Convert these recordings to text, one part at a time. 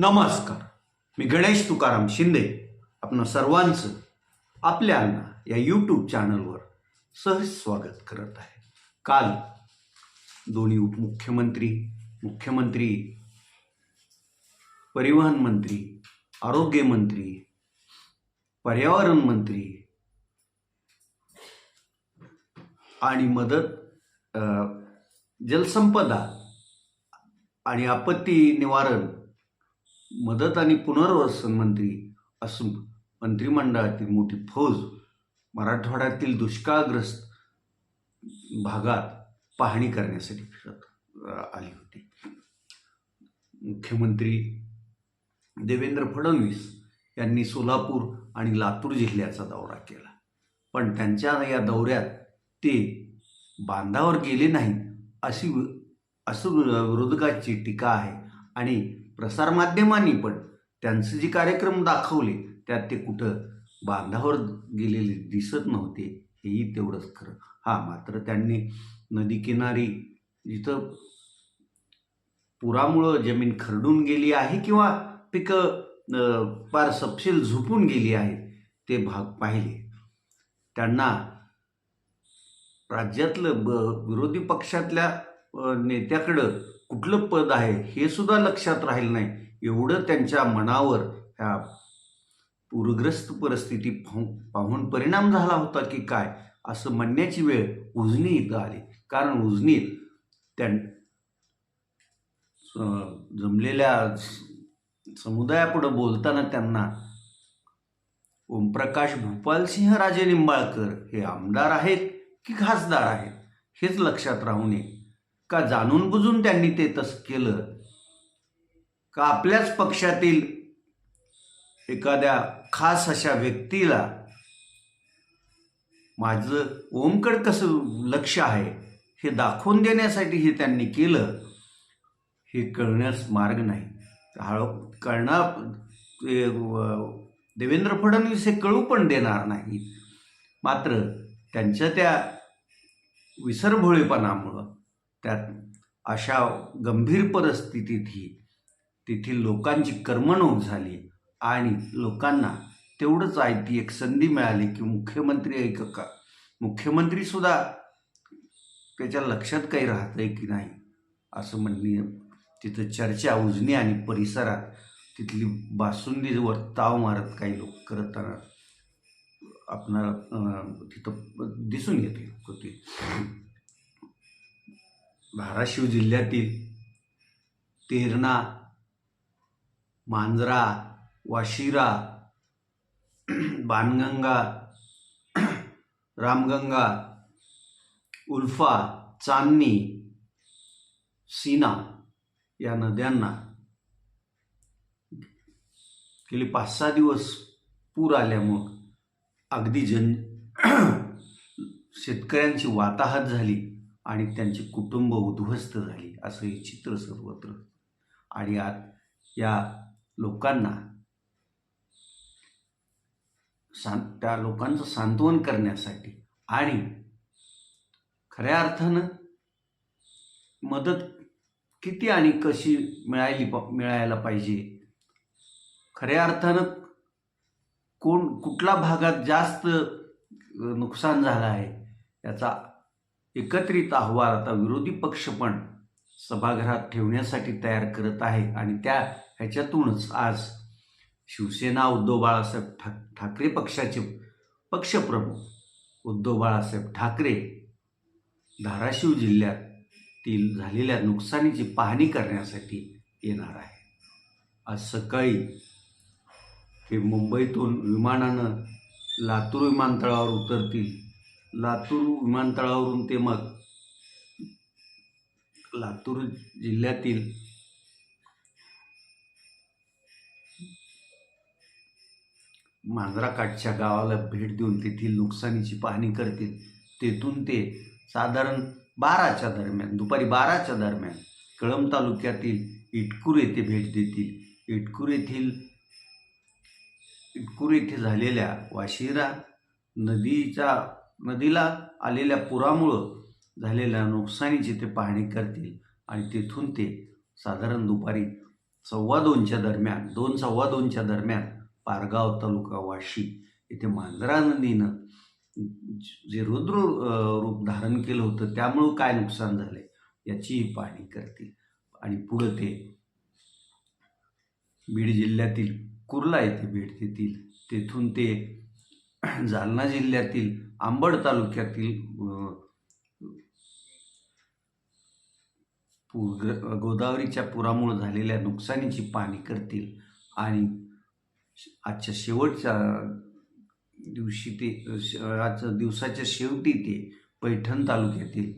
नमस्कार. मी गणेश तुकाराम शिंदे. आपण सर्वांचं आपल्या या यूट्यूब चॅनलवर सहज स्वागत करत आहे. काल दोन्ही उपमुख्यमंत्री मुख्यमंत्री परिवहन मंत्री आरोग्य मंत्री पर्यावरण मंत्री आणि मदत जलसंपदा आणि आपत्ती निवारण मदत आणि पुनर्वसन मंत्री असून मंत्रिमंडळातील मोठी फौज मराठवाड्यातील दुष्काळग्रस्त भागात पाहणी करण्यासाठी फिरत आली होती. मुख्यमंत्री देवेंद्र फडणवीस यांनी सोलापूर आणि लातूर जिल्ह्याचा दौरा केला. पण त्यांच्या या दौऱ्यात ते बांधावर गेले नाही अशी असं विरोधकाची टीका आहे आणि प्रसारमाध्यमांनी पण त्यांचे जे कार्यक्रम दाखवले त्यात ते कुठं बांधावर गेलेले दिसत नव्हते हेही तेवढंच खरं. हा मात्र त्यांनी नदीकिनारी जिथं पुरामुळं जमीन खरडून गेली आहे किंवा पिकं फार सपशील झोपून गेली आहेत ते भाग पाहिले. त्यांना राज्यातलं ब विरोधी पक्षातल्या नेत्याकडं कुठलं पद आहे हे सुद्धा लक्षात राहिलं नाही. एवढं त्यांच्या मनावर ह्या पूरग्रस्त परिस्थिती पाहून पाहून परिणाम झाला होता की काय असं म्हणण्याची वेळ उजनी इथं आली. कारण उजनीत त्या जमलेल्या समुदायापुढं बोलताना त्यांना ओमप्रकाश भूपालसिंह राजे निंबाळकर हे आमदार आहेत की खासदार आहेत हेच लक्षात राहू नये का जाणून बुजून त्यांनी ते तसं केलं? का आपल्याच पक्षातील एखाद्या खास अशा व्यक्तीला माझं ओमकड कसं लक्ष आहे हे दाखवून देण्यासाठी हे त्यांनी केलं हे कळण्यास मार्ग नाही. हळ कळणार देवेंद्र फडणवीस हे कळू पण देणार नाही मात्र त्यांच्या त्या विसरभोळेपणामुळं त्यात अशा गंभीर परिस्थितीतही तेथील लोकांची करमणूक झाली आणि लोकांना तेवढंच आहे ती एक संधी मिळाली की मुख्यमंत्री ऐक का मुख्यमंत्रीसुद्धा त्याच्या लक्षात काही राहतंय की नाही असं म्हणणे तिथं चर्चा उजनी आणि परिसरात तिथली बासुंदीवर ताव मारत काही लोक करताना आपणाला तिथं दिसून येते. होते धाराशिव जिल्ह्यातील तेरणा मांजरा वाशिरा बाणगंगा रामगंगा उल्फा चांदणी सीना या नद्यांना गेले पाच सहा दिवस पूर आल्यामुळं अगदी जन शेतकऱ्यांची वाताहत झाली. आणि त्यांची कुटुंब उद्ध्वस्त झाली असं हे चित्र सर्वत्र. आणि आत या लोकांना सां त्या लोकांचं सांत्वन करण्यासाठी आणि खऱ्या अर्थानं मदत किती आणि कशी मिळाली प- मिळायला पाहिजे? खऱ्या अर्थानं कोण कुठल्या भागात जास्त नुकसान झालं आहे याचा एकत्रित अहवाल आता विरोधी पक्ष पण सभागृहात ठेवण्यासाठी तयार करत आहे. आणि त्या ह्याच्यातूनच आज शिवसेना उद्धव बाळासाहेब ठा ठाकरे पक्षाचे पक्षप्रमुख उद्धव बाळासाहेब ठाकरे धाराशिव जिल्ह्यातील झालेल्या नुकसानीची पाहणी करण्यासाठी येणार आहे. आज सकाळी ते मुंबईतून विमानानं लातूर विमानतळावर उतरतील. लातूर विमानतळावरून ते मग लातूर जिल्ह्यातील मांजराकाठच्या गावाला भेट देऊन तेथील नुकसानीची पाहणी करतील तेथून ते साधारण बाराच्या दरम्यान दुपारी बाराच्या दरम्यान कळंब तालुक्यातील इटकूर येथे भेट देतील. इटकूर येथील इटकूर येथे झालेल्या वाशिरा नदीचा नदीला आलेल्या पुरामुळं झालेल्या नुकसानीची ते पाहणी करतील. आणि तेथून ते साधारण दुपारी सव्वा दोनच्या दरम्यान दोन सव्वा दोनच्या दरम्यान पारगाव तालुका वाशी येथे मांजरा नदीनं जे रुद्र रूप धारण केलं होतं त्यामुळं काय नुकसान झाले याचीही पाहणी करतील. आणि पुढं ते बीड जिल्ह्यातील कुर्ला येथे भेट देतील. तेथून ते जालना जिल्ह्यातील आंबड तालुक्यातील पूर गोदावरीच्या पुरामुळे झालेल्या नुकसानीची पाहणी करतील. आणि आजच्या शेवटच्या दिवशी ते आजच्या दिवसाच्या शेवटी ते पैठण तालुक्यातील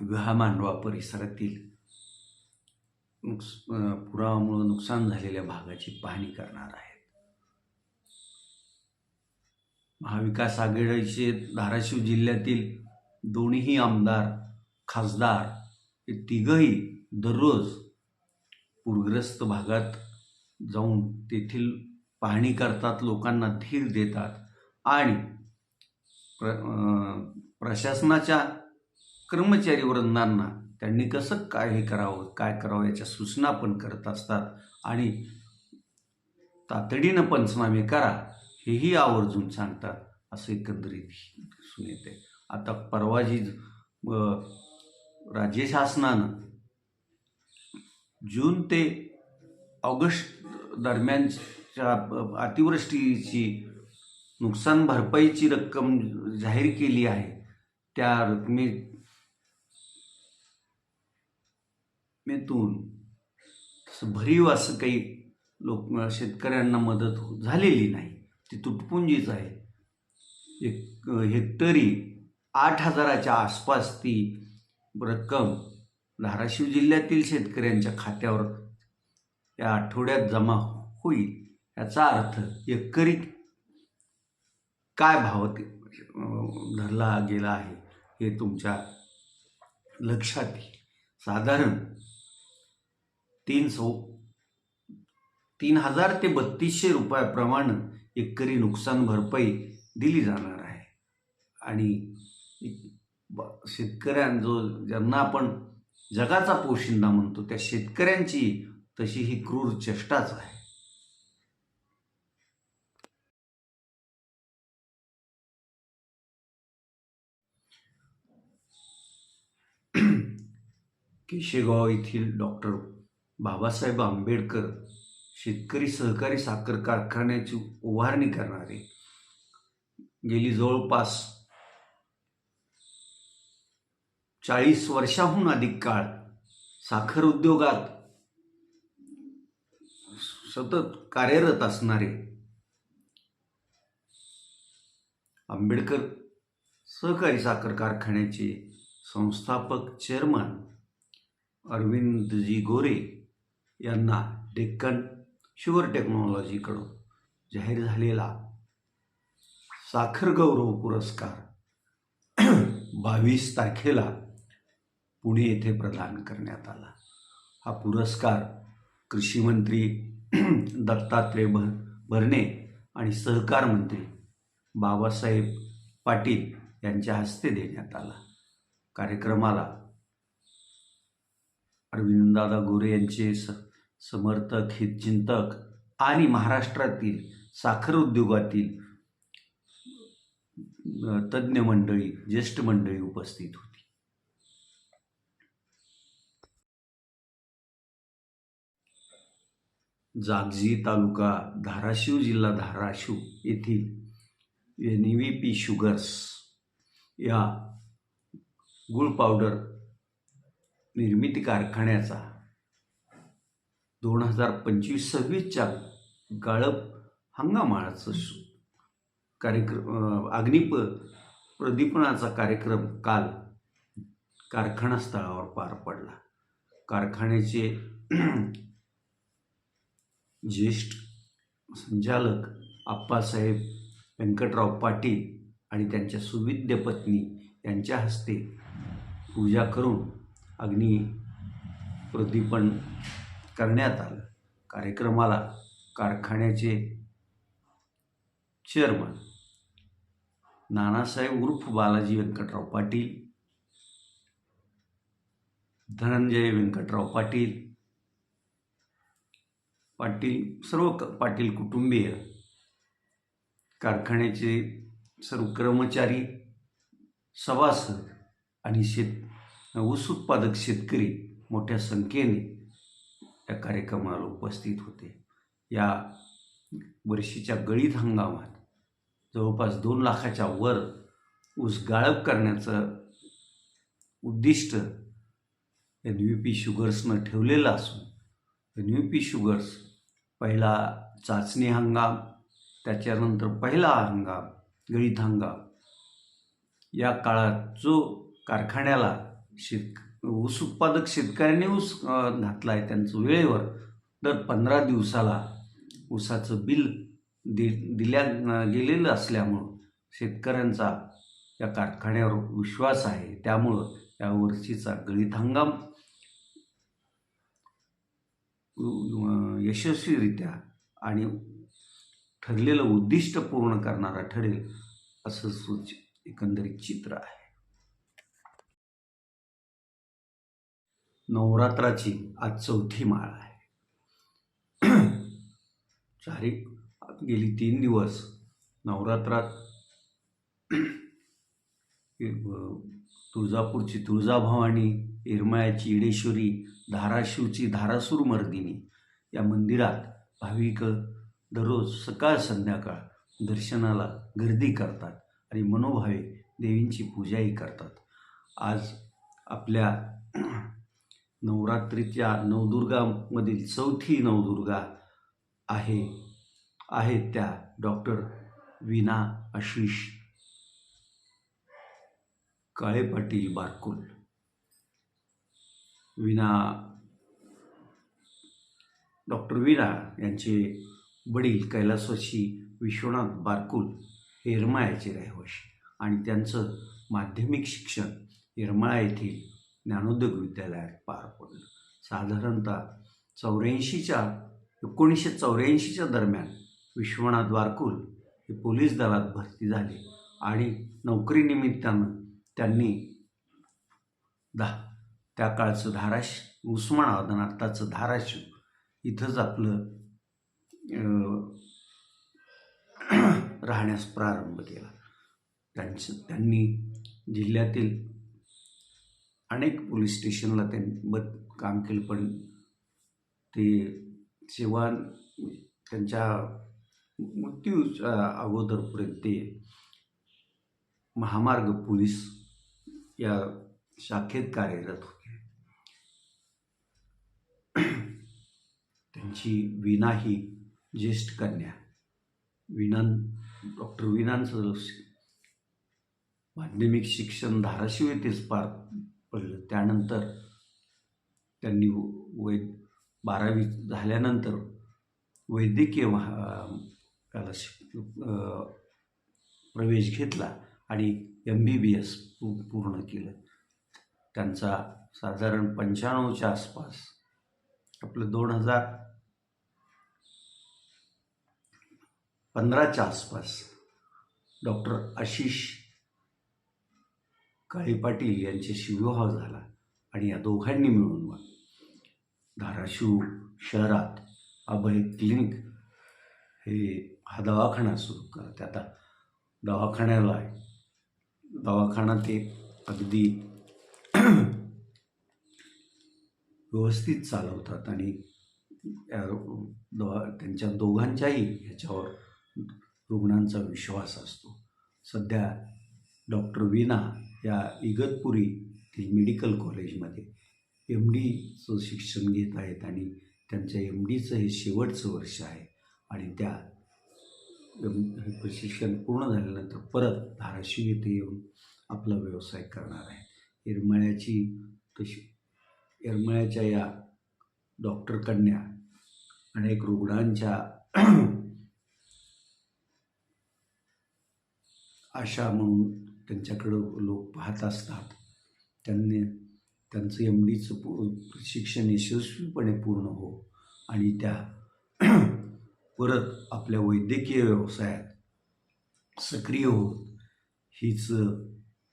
विहामांडवा परिसरातील नुकस पुरामुळं नुकसान झालेल्या भागाची पाहणी करणार आहेत. महाविकास आघाडीचे धाराशिव जिल्ह्यातील दोन्ही आमदार खासदार हे तिघही दररोज पूरग्रस्त भागात जाऊन तेथील पाहणी करतात लोकांना धीर देतात आणि प्र प्रशासनाच्या कर्मचारी वृंदांना त्यांनी कसं काय हे करावं काय करावं याच्या सूचना पण करत असतात आणि तातडीनं पंचनामे करा हेही आवर्जून सांगतात असं एकंदरीत दिसून येते आता परवा जी राज्य शासनानं जून ते ऑगस्ट दरम्यानच्या अतिवृष्टीची नुकसान भरपाईची रक्कम जाहीर केली आहे. त्या रकमेतून भरीव असं काही लोक शेतकऱ्यांना मदत हो- झालेली नाही. ती तुटपुंजीच आहे. एक हेक्टरी आठ हजाराच्या आसपास ती रक्कम धाराशिव जिल्ह्यातील शेतकऱ्यांच्या खात्यावर या आठवड्यात जमा होईल. याचा अर्थ एकरी काय भाव ते, धरला गेला आहे हे तुमच्या लक्षात येईल. साधारण तीन सौ तीन हजार ते बत्तीसशे रुपयाप्रमाणे एकरी नुकसान भरपाई दिली जाणार आहे. आणि शेतकऱ्यां जो ज्यांना आपण जगाचा पोशिंदा म्हणतो त्या शेतकऱ्यांची तशी ही क्रूर चेष्टाच आहे. केशेगाव येथील डॉक्टर बाबासाहेब आंबेडकर शेतकरी सहकारी साखर कारखान्याची उभारणी करणारे. गेली जवळपास चाळीस वर्षाहून अधिक काळ साखर उद्योगात सतत कार्यरत असणारे आंबेडकर सहकारी साखर कारखान्याचे संस्थापक चेअरमन अरविंदजी गोरे यांना डेक्कन शुगर टेक्नॉलॉजीकडून जाहीर झालेला साखर गौरव पुरस्कार बावीस तारखेला पुणे येथे प्रदान करण्यात आला. हा पुरस्कार कृषीमंत्री दत्तात्रय भ भरणे आणि सहकार मंत्री बाबासाहेब पाटील यांच्या हस्ते देण्यात आला. कार्यक्रमाला अरविंददादा गोरे यांचे स समर्थक हितचिंतक आणि महाराष्ट्रातील साखर उद्योगातील तज्ज्ञ मंडळी ज्येष्ठ मंडळी उपस्थित होती. जागजी तालुका धाराशिव जिल्हा धाराशिव येथील एन व्ही पी शुगर्स या गुळ पावडर निर्मिती कारखान्याचा दोन हजार पंचवीस सव्वीसच्या गाळप हंगामाळाचं कार्यक्रम अग्निप प्रदीपनाचा कार्यक्रम काल कारखाना स्थळावर पार पडला. कारखान्याचे ज्येष्ठ संचालक आप्पासाहेब व्यंकटराव पाटील आणि त्यांच्या सुविद्य पत्नी यांच्या हस्ते पूजा करून अग्नी प्रदीपन करण्यात आलं. कार्यक्रमाला कारखान्याचे चेअरमन नानासाहेब उर्फ बालाजी व्यंकटराव पाटील धनंजय व्यंकटराव पाटील पाटील सर्व क पाटील कुटुंबीय कारखान्याचे सर्व कर्मचारी सभासद आणि शेत ऊस उत्पादक शेतकरी मोठ्या संख्येने या कार्यक्रमाला उपस्थित होते. या वर्षीच्या गळीत हंगामात जवळपास दोन लाखाच्या वर ऊस गाळप करण्याचं उद्दिष्ट एन व्ही पी शुगर्सनं ठेवलेलं असून एन व्ही पी शुगर्स पहिला चाचणी हंगाम त्याच्यानंतर पहिला हंगाम गळीत हंगाम या काळात जो कारखान्याला शेत ऊस उत्पादक शेतकऱ्यांनी ऊस घातला आहे त्यांचं वेळेवर. दर पंधरा दिवसाला ऊसाचं बिल दि दिल्या गेलेलं असल्यामुळं शेतकऱ्यांचा या कारखान्यावर विश्वास आहे. त्यामुळं या वर्षीचा गळीत हंगाम यशस्वीरित्या आणि ठरलेलं उद्दिष्ट पूर्ण करणारा ठरेल असं सूच एकंदरीत चित्र आहे. नवरात्राची आज चौथी माळ आहे. चारी गेली तीन दिवस नवरात्रात तुळजापूरची तुळजाभवानी येरमाळ्याची इडेश्वरी धाराशिवची धारासूर मर्दिनी या मंदिरात भाविक दररोज सकाळ संध्याकाळ दर्शनाला गर्दी करतात आणि मनोभावे देवींची पूजाही करतात. आज आपल्या नवरात्रीच्या नवदुर्गामधील चौथी नवदुर्गा आहे आहेत त्या डॉक्टर विना आशिष काळे पाटील बारकुल. विना डॉक्टर विना यांचे वडील कैलासवासी विश्वनाथ बारकुल हे येरमाळ्याचे रहिवाशी आणि त्यांचं माध्यमिक शिक्षण येरमाळा येथील ज्ञानोद्योग विद्यालयात पार पडलं. साधारणतः चौऱ्याऐंशीच्या एकोणीसशे चौऱ्याऐंशीच्या दरम्यान विश्वनाथ वारकुल हे पोलीस दलात भरती झाले आणि नोकरीनिमित्तानं त्यांनी दा त्या काळचं धाराशिव उस्मानाबाद आणि आत्ताचं धाराशिव इथंच आपलं राहण्यास प्रारंभ केला. त्यांचं त्यांनी जिल्ह्यातील अनेक पोलीस स्टेशनला त्यांनी बद काम केलं पण ते सेवा त्यांच्या मृत्यूच्या अगोदरपर्यंत ते महामार्ग पोलीस या शाखेत कार्यरत होते. त्यांची विना ही ज्येष्ठ कन्या विनान डॉक्टर विनांचं माध्यमिक शिक्षण धाराशिव येथेच पार पडलं त्यानंतर त्यांनी वै बारावी झाल्यानंतर वैद्यकीय महा शिक प्रवेश घेतला आणि एम बी बी एस पूर्ण केलं. त्यांचा साधारण पंच्याण्णवच्या आसपास आपलं दोन हजार पंधराच्या आसपास डॉक्टर आशिष काळे पाटील यांच्याशी विवाह झाला आणि या दोघांनी मिळून मग धाराशिव शहरात अभय क्लिनिक हे हा दवाखाना सुरू करत आता दवाखान्याला दवाखाना ते अगदी व्यवस्थित चालवतात आणि या दवा त्यांच्या दोघांच्याही ह्याच्यावर रुग्णांचा विश्वास असतो. सध्या डॉक्टर विना या इगतपुरी ते मेडिकल कॉलेजमध्ये एम डीचं शिक्षण घेत आहेत आणि त्यांच्या एम डीचं हे शेवटचं वर्ष आहे. आणि त्या एम- हे प्रशिक्षण पूर्ण झाल्यानंतर परत धाराशिव येथे येऊन आपला व्यवसाय करणार आहे येरमाळ्याची तशी येरमाळ्याच्या या डॉक्टर कन्या अनेक रुग्णांच्या आशा म्हणून त्यांच्याकडं लोक पाहत असतात. त्यांनी त्यांचं एम डीचं पू शिक्षण यशस्वीपणे पूर्ण हो आणि त्या परत आपल्या वैद्यकीय व्यवसायात सक्रिय होत. हीच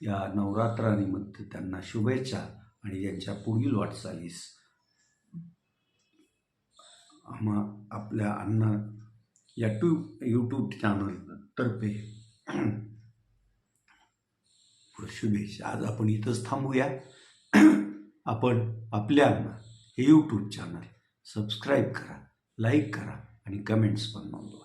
या नवरात्रानिमित्त त्यांना शुभेच्छा आणि यांच्या पुढील वाटचालीस. आम्हा आपल्या अण्णा या टू यूट्यूब चॅनलतर्फे शुभेच्छा आज आपण इथंच थांबूया. आपण आपल्या हे यूट्यूब चॅनल सबस्क्राईब करा लाईक करा आणि कमेंट्स पण नोंदवा.